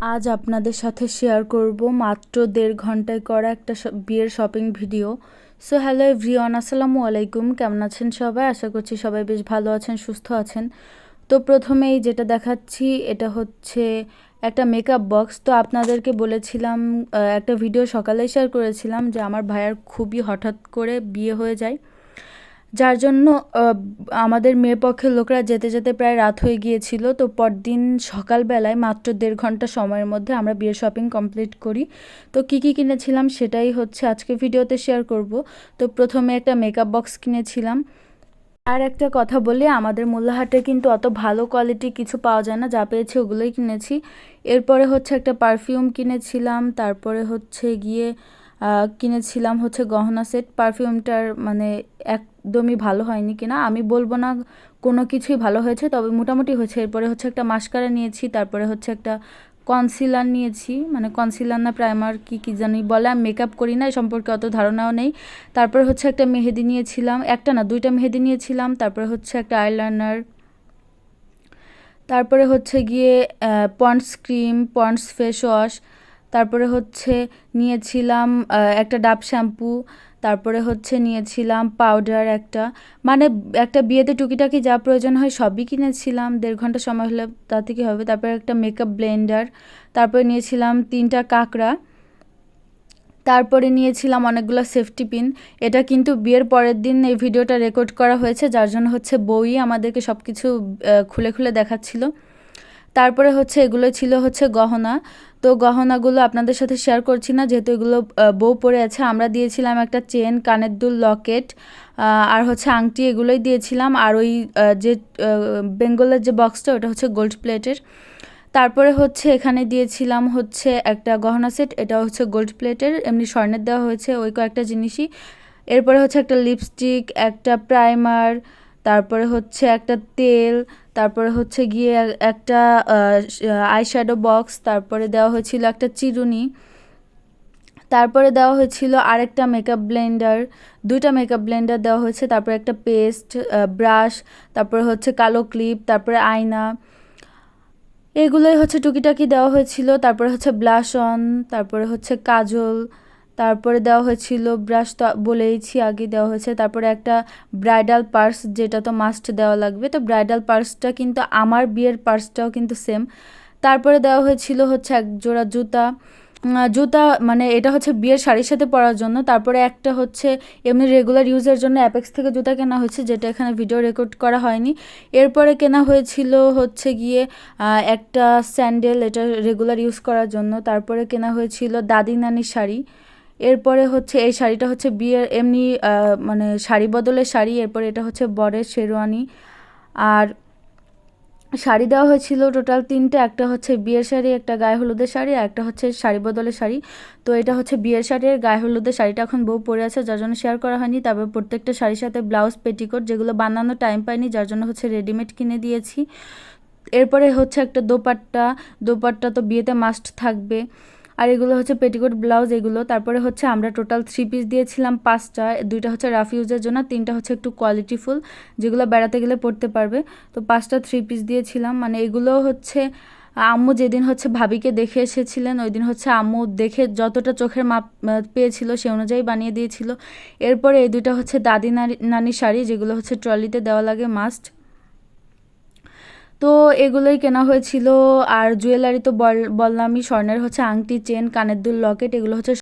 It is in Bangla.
আজ আপনাদের সাথে শেয়ার করব মাত্র দেড় ঘন্টায় করা একটা বিয়ের shopping video so hello everyone আসসালামু আলাইকুম। কেমন আছেন সবাই? আশা করছি সবাই বেশ ভালো আছেন, সুস্থ আছেন। তো প্রথমেই যেটা দেখাচ্ছি, এটা হচ্ছে একটা মেকআপ বক্স তো আপনাদেরকে বলেছিলাম একটা ভিডিও সকালে শেয়ার করেছিলাম যে আমার ভাইয়ার খুবই হঠাৎ করে বিয়ে হয়ে যায়। যার জন্য আমাদের মেয়ে পক্ষের লোকরা যেতে যেতে প্রায় রাত হয়ে গিয়েছিল। তো পরদিন সকালবেলায় মাত্র দেড় ঘণ্টা সময়ের মধ্যে আমরা বিয়ের শপিং কমপ্লিট করি। তো কী কী কিনেছিলাম সেটাই হচ্ছে আজকে ভিডিওতে শেয়ার করব। তো প্রথমে একটা মেকআপ বক্স কিনেছিলাম। আর একটা কথা বলি, আমাদের মোল্লাহাটে কিন্তু অত ভালো কোয়ালিটি কিছু পাওয়া যায় না, যা পেয়েছি ওগুলোই কিনেছি। এরপরে হচ্ছে একটা পারফিউম কিনেছিলাম, তারপরে হচ্ছে গিয়ে কিনেছিলাম হচ্ছে গহনা সেট। পারফিউমটার মানে একদমই ভালো হয়নি কিনা, আমি বলব না কোনো কিছুই ভালো হয়েছে, তবে মোটামুটি হয়েছে। এরপরে হচ্ছে একটা মাস্কারা নিয়েছি, তারপরে হচ্ছে একটা কনসিলার নিয়েছি। মানে কনসিলার না প্রাইমার কি কি জানি বলে, আমি মেকআপ করি না এই সম্পর্কে অত ধারণাও নেই। তারপর হচ্ছে একটা মেহেদি নিয়েছিলাম, একটা না, দুইটা মেহেদি নিয়েছিলাম, তারপরে হচ্ছে একটা আইলাইনার। তারপরে হচ্ছে গিয়ে Pond's cream, Pond's face wash তারপরে হচ্ছে নিয়েছিলাম একটা ডাব শ্যাম্পু, তারপরে হচ্ছে নিয়েছিলাম পাউডার একটা। মানে একটা বিয়েতে টুকিটাকি যা প্রয়োজন হয় সবই কিনেছিলাম, দেড় ঘণ্টা সময় হলে তাতে কি হবে? তারপরে একটা মেকআপ ব্লেন্ডার তারপরে নিয়েছিলাম তিনটা কাঁকড়া, তারপরে নিয়েছিলাম অনেকগুলো সেফটি পিন এটা কিন্তু বিয়ের পরের দিন এই ভিডিওটা রেকর্ড করা হয়েছে, যার জন্য হচ্ছে বই আমাদেরকে সব কিছু খুলে খুলে দেখাচ্ছিল। তারপরে হচ্ছে এগুলো ছিল হচ্ছে গহনা। তো গহনাগুলো আপনাদের সাথে শেয়ার করছি না, যেহেতু এগুলো বউ পরে আছে, আমরা দিয়েছিলাম একটা চেন কানের দুল লকেট আর হচ্ছে আংটি এগুলোই দিয়েছিলাম। আর ওই যে বেঙ্গলের যে বক্সটা ওটা হচ্ছে গোল্ড প্লেটের তারপরে হচ্ছে এখানে দিয়েছিলাম হচ্ছে একটা গহনা সেট এটা হচ্ছে গোল্ড প্লেটের এমনি স্বর্ণের দেওয়া হয়েছে ওই কয়েকটা জিনিসই। এরপরে হচ্ছে একটা লিপস্টিক একটা প্রাইমার তারপরে হচ্ছে একটা তেল, তারপরে হচ্ছে গিয়ে এক- একটা আইশ্যাডো বক্স তারপরে দেওয়া হয়েছিল একটা চিরুনি, তারপরে দেওয়া হয়েছিল আরেকটা মেকআপ ব্লেন্ডার দুইটা মেকআপ ব্লেন্ডার দেওয়া হয়েছে, তারপরে একটা পেস্ট ব্রাশ তারপরে হচ্ছে কালো ক্লিপ তারপরে আয়না, এগুলোই হচ্ছে টুকিটাকি দেওয়া হয়েছিল, তারপরে হচ্ছে ব্লাশ অন তারপরে হচ্ছে কাজল তারপরে দেওয়া হয়েছিল ব্রাশ তো বলেইছি, আগে দেওয়া হয়েছে। তারপরে একটা ব্রাইডাল পার্স যেটা তো মাস্ট দেওয়া লাগবে। তো ব্রাইডাল পার্সটা কিন্তু আমার বিয়ের পার্সটাও কিন্তু সেম তারপরে দেওয়া হয়েছিল হচ্ছে এক জোড়া জুতা। জুতা মানে এটা হচ্ছে বিয়ের শাড়ির সাথে পরার জন্য। তারপরে একটা হচ্ছে এমনি রেগুলার ইউজের জন্য অ্যাপেক্স থেকে জুতা কেনা হয়েছে, যেটা এখানে ভিডিও রেকর্ড করা হয়নি। এরপরে কেনা হয়েছিল হচ্ছে গিয়ে একটা স্যান্ডেল এটা রেগুলার ইউজ করার জন্য। তারপরে কেনা হয়েছিল দাদি নানির শাড়ি। এরপরে হচ্ছে এই শাড়িটা হচ্ছে বিয়ের এমনি মানে শাড়ি বদলের শাড়ি, এরপরে এটা হচ্ছে বরের শেরওয়ানি। আর শাড়ি দেওয়া হয়েছিল টোটাল তিনটে, একটা হচ্ছে বিয়ের শাড়ি, একটা গায়ে হলুদের শাড়ি, আর একটা হচ্ছে শাড়ি বদলের শাড়ি। তো এটা হচ্ছে বিয়ের শাড়ি আর গায়ে হলুদের শাড়িটা এখন বউ পরে আছে, যার জন্য শেয়ার করা হয়নি। তারপর প্রত্যেকটা শাড়ির সাথে ব্লাউজ পেটিকোট যেগুলো বানানো টাইম পাইনি, যার জন্য হচ্ছে রেডিমেড কিনে দিয়েছি। এরপরে হচ্ছে একটা দোপাট্টা দোপাট্টা তো বিয়েতে মাস্ট থাকবে। আর এগুলো হচ্ছে পেটিকোট ব্লাউজ, এগুলো। তারপরে হচ্ছে আমরা টোটাল থ্রি পিস দিয়েছিলাম, পাঁচটা। দুইটা হচ্ছে রাফ ইউজের জন্য, তিনটা হচ্ছে একটু কোয়ালিটিফুল যেগুলো বেড়াতে গেলে পড়তে পারবে। তো পাঁচটা থ্রি পিস দিয়েছিলাম। মানে এগুলো হচ্ছে, আম্মু যেদিন হচ্ছে ভাবিকে দেখে এসেছিলেন ওই দিন হচ্ছে আম্মু দেখে যতটা চোখের মাপ পেয়েছিল সে অনুযায়ী বানিয়ে দিয়েছিল। এরপরে এই দুইটা হচ্ছে দাদি নানি নানি শাড়ি, যেগুলো হচ্ছে ট্রলিতে দেওয়া লাগে মাস্ট তো এগুলোই কেনা হয়েছিল। আর জুয়েলারি তো বল, বললামই, স্বর্ণের হচ্ছে আংটি চেন কানের দুল লকেট এগুলো হচ্ছে